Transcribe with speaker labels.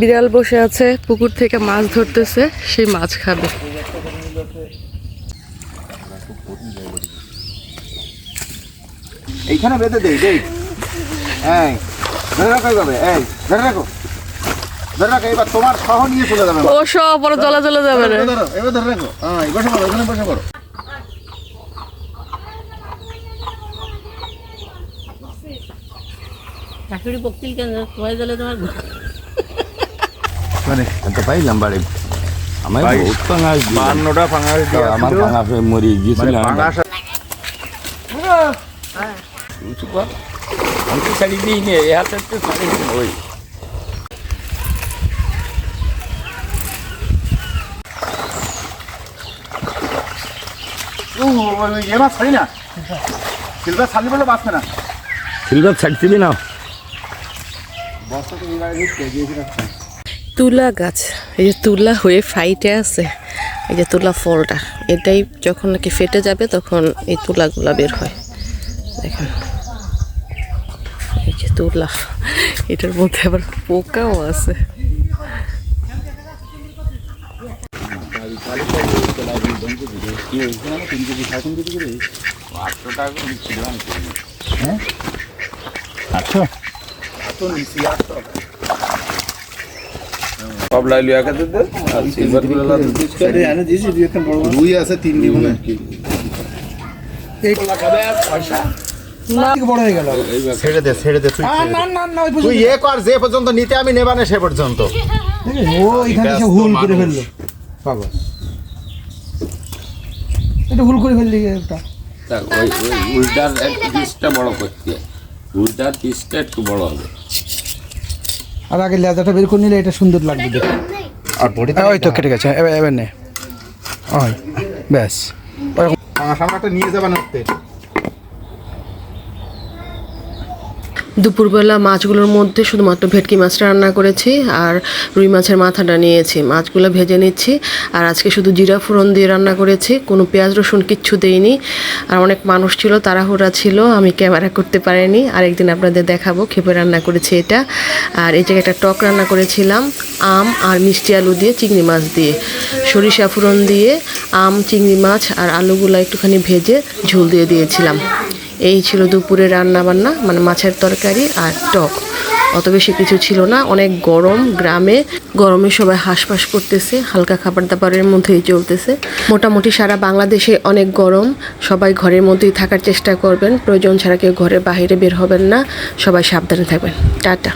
Speaker 1: বিড়াল বসে আছে পুকুর থেকে মাছ ধরতেছে সেই মাছ খাবে।
Speaker 2: এইখানে বেঁধে দেই দেই এই ধরে রাখো এইভাবে এই ধরে রাখো। ধরে রাখো এবার তোমার সহ নিয়ে চলে যাবে
Speaker 1: ও সব বড় জলা জলা যাবে রে।
Speaker 2: এবার ধরো এবার ধরে রাখো। হ্যাঁ বসে পড়ো এখানে বসে পড়ো।
Speaker 3: শাশুড়ি বকছিল কেন? তোমায় গেলে তোমার
Speaker 2: মানে
Speaker 4: তো পাইলাম বাড়ি। আমার বহুত পাঙাশ
Speaker 2: বান্নটা ফাঙাস
Speaker 4: তো আমার পাঙাশে মরি
Speaker 2: মানে।
Speaker 4: আমি তো ছাড়ি দিই নি এ হাতে তো ছাড়ি ওই।
Speaker 2: না? সিলভার ছাড়লি বলে বাঁচবে না।
Speaker 4: সিলভার ছাড়ছিলি না?
Speaker 2: বস্তা তো দিয়েছি রাখছি
Speaker 1: তুলা গাছ, এই যে তুলা হয়ে ফাইটে আছে, এই যে তুলা ফলটা, এটাই যখন নাকি ফেটে যাবে তখন এই তুলাগুলা বের হয়। দেখেন, এই যে তুলা, এটার মধ্যে আবার পোকাও আছে।
Speaker 4: করে দিচ্ছিলাম সব লাইলি একা দিতে আর সিলভারগুলো
Speaker 2: রুই আছে তিন দিব না। ছেড়ে দে ছেড়ে দে তুই ছেড়ে দে। তুই এ কর যে পর্যন্ত নিতে আমি নেবা না সে পর্যন্ত।
Speaker 5: ও এখানে সে হুল করে ফেলল। এটা হুল করে ফেললি একটা।
Speaker 4: তা ওই ওই উল্টার একটু পিসটা বড় করতে। উল্টার পিসটা একটু বড় হবে।
Speaker 5: আর আগে লেজাটা বের করে নিলে এটা সুন্দর লাগবে
Speaker 2: আর বডি
Speaker 5: ওই তো কেটে গেছে এবার এবার নে। ওই ব্যাস।
Speaker 2: সামনে তো নিয়ে যাবা
Speaker 1: দুপুরবেলা মাছগুলোর মধ্যে শুধুমাত্র ভেটকি মাছটা রান্না করেছি আর রুই মাছের মাথাটা নিয়েছি। মাছগুলো ভেজে নিচ্ছি আর আজকে শুধু জিরা ফোড়ন দিয়ে রান্না করেছি, কোনো পেঁয়াজ রসুন কিচ্ছু দেইনি। আর অনেক মানুষ ছিল, তাড়াহুড়া ছিল, আমি ক্যামেরা করতে পারিনি। আরেকদিন আপনাদের দেখাবো খেপে রান্না করেছি এটা। আর এই জায়গায় একটা টক রান্না করেছিলাম, আম আর মিষ্টি আলু দিয়ে চিংড়ি মাছ দিয়ে। সরিষা ফোড়ন দিয়ে আম, চিংড়ি মাছ আর আলুগুলো একটুখানি ভেজে ঝোল দিয়ে দিয়েছিলাম। এই ছিল দুপুরে রান্না বান্না মানে মাছের তরকারি আর টক। অত বেশি কিছু ছিল না, অনেক গরম গ্রামে। গরমে সবাই হাঁসফাঁস করতেছে, হালকা খাবার দাবারের মধ্যেই চলতেছে। মোটামুটি সারা বাংলাদেশে অনেক গরম, সবাই ঘরের মধ্যেই থাকার চেষ্টা করবেন, প্রয়োজন ছাড়া কেউ ঘরের বাইরে বের হবেন না, সবাই সাবধানে থাকবেন। টাটা।